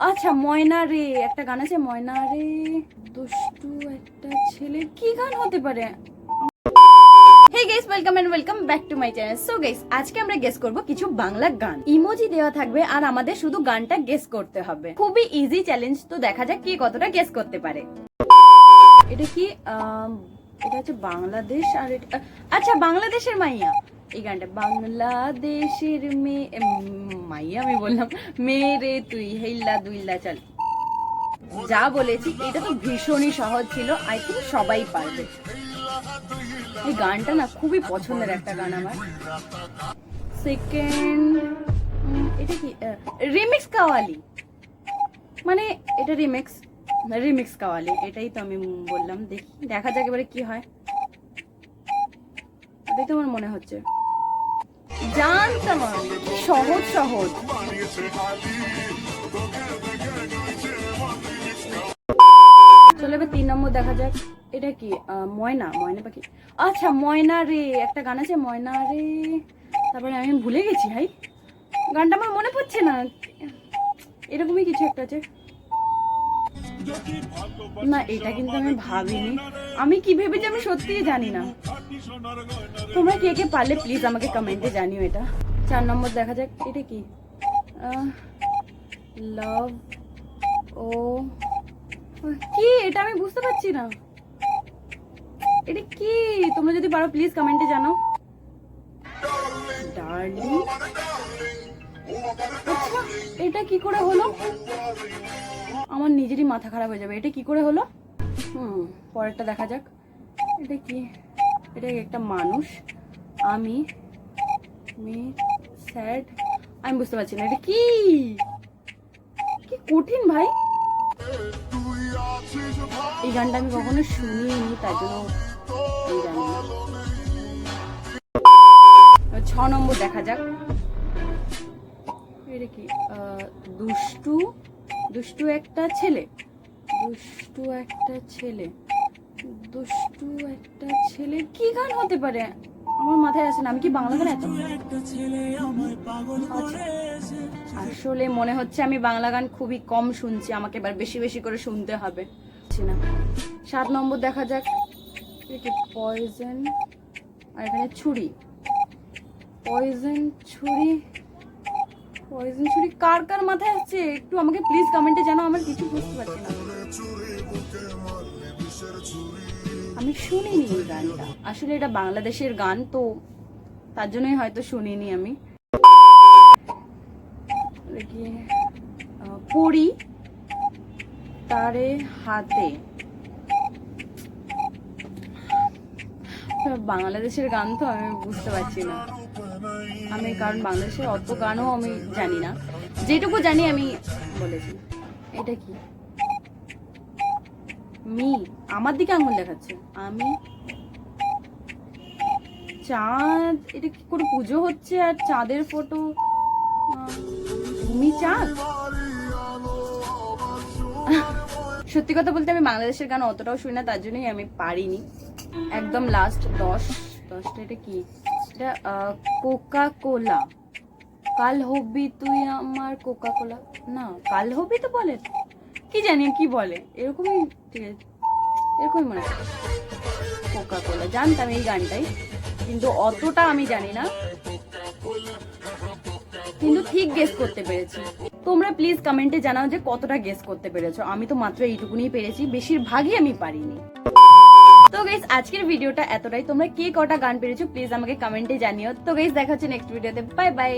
আচ্ছা ময়না রে, একটা গান আছে, ময়না রে, দুষ্টু একটা ছেলে। কি গান হতে পারে? Hey guys welcome back to my so guys আজকে আমরা গেস করব কিছু বাংলা গান। ইমোজি দেওয়া থাকবে আর আমাদের শুধু গানটা গেস করতে হবে। খুবই ইজি চ্যালেঞ্জ তো দেখা যাক কে কতটা গেস করতে পারে। এটা কি এটা হচ্ছে বাংলাদেশ আর আচ্ছা বাংলাদেশের মাইয়া। এই গানটা, বাংলাদেশের মেয়ে মাইয়া আমি বললাম মেয়ে রে তুই হেইল্লা দুইল্লা চল। যা বলেছি, এটা তো ভীষণই সহজ ছিল আই থিঙ্ক সবাই পারবে। এই গানটা না খুবই পছন্দের একটা গান আমার। সেকেন্ড এটা কি? রিমিক্স কাওয়ালি। মানে এটা রিমিক্স রিমিক্স কাওয়ালি, এটাই তো আমি বললাম, দেখি, দেখা যাক এবারে কি হয়। এটাই তো আমার মনে হচ্ছে। জানতাম সহজ সহজ। চলো এবার তিন নম্বর দেখা যাক। এটা কি? ময়না ময়না পাখি। আচ্ছা ময়না রে, একটা গান আছে, ময়না রে। তারপরে আমি ভুলে গেছি, ভাই। গানটা আমার মনে পড়ছে না। এরকমই কিছু একটা আছে। না, এটা কিন্তু আমি ভাবিনি। আমি কি ভেবেছি আমি সত্যিই জানি না। তোমরা কে কে পারলে প্লিজ আমাকে কমেন্টে জানিও এটা। চার নম্বর দেখা যাক, এটা কি? লাভ ও, কি? এটা আমি বুঝতে পারছি না। এটা কি? তোমরা যদি পারো প্লিজ কমেন্টে জানাও। আচ্ছা এটা কি করে হলো? আমার নিজেরই মাথা খারাপ হয়ে যাবে। এটা কি করে হলো? হুম, পরেরটা দেখা যাক। এটা কি? এটা একটা মানুষ। আমি স্যাড আমি বুঝতে পারছি না, এটা কি? কি কঠিন ভাই। এই গানটা আমি কখনো শুনিনি তার জন্য ছ নম্বর দেখা যাক। এটা কি? দুষ্টু দুষ্টু একটা ছেলে। দুষ্টু একটা ছেলে। দুষ্টু একটা ছেলে। কি গান হতে পারে? আমার মাথায় আসে না, আমি কি বাংলা গান এত আচ্ছা। আসলে মনে হচ্ছে আমি বাংলা গান খুবই কম শুনছি, আমাকে এবার বেশি বেশি করে শুনতে হবে। সাত নম্বর দেখা যাক। পয়জন আর এখানে ছুরি। পয়জন ছুরি। পয়জন ছুরি কার কার মাথায় আসছে? একটু আমাকে প্লিজ কমেন্টে জানাও, আমার কিছু বুঝতে পারছি না। আমি শুনিনি এই গানটা। আসলে এটা বাংলাদেশের গান, তো তার জন্যই হয়তো শুনিনি আমি। পড়ি তারে হাতে। বাংলাদেশের গান তো আমি বুঝতে পারছি না। আমি, কারণ বাংলাদেশের অত গানও আমি জানি না। যেটুকু জানি আমি বলেছি। এটা কি? মি, আমার দিকে আঙুল দেখাচ্ছে। আমি চাঁদ, এটা কি করে পুজো হচ্ছে আর চাঁদের ফটো? তুমি চাঁদ? সত্যি কথা বলতে আমি বাংলাদেশের গান অতটাও শুনি না, তার জন্যই আমি পারিনি। একদম লাস্ট দশ, দশটা এটা কি? এটা কোকা কোলা কাল হবি তুই আমার কোকা কোলা না, কাল হবি তো বলে। কি জানি কি বলে। এরকমই ঠিক আছে। এরকমই মনে হয়। কোকা কোলা জানতাম এই গানটাই। কিন্তু অতটা আমি জানি না। কিন্তু ঠিক গেস করতে পেরেছি। তোমরা প্লিজ কমেন্টে জানাও যে কতটা গেস করতে পেরেছ। আমি তো মাত্র এইটুকুনি পেরেছি। বেশিরভাগই আমি পারিনি। তো গাইস আজকের ভিডিওটা এতটাই। তোমরা কে কটা গান পেরেছ প্লিজ আমাকে কমেন্টে জানিও। তো গাইস দেখা হচ্ছে নেক্সট ভিডিওতে বাই বাই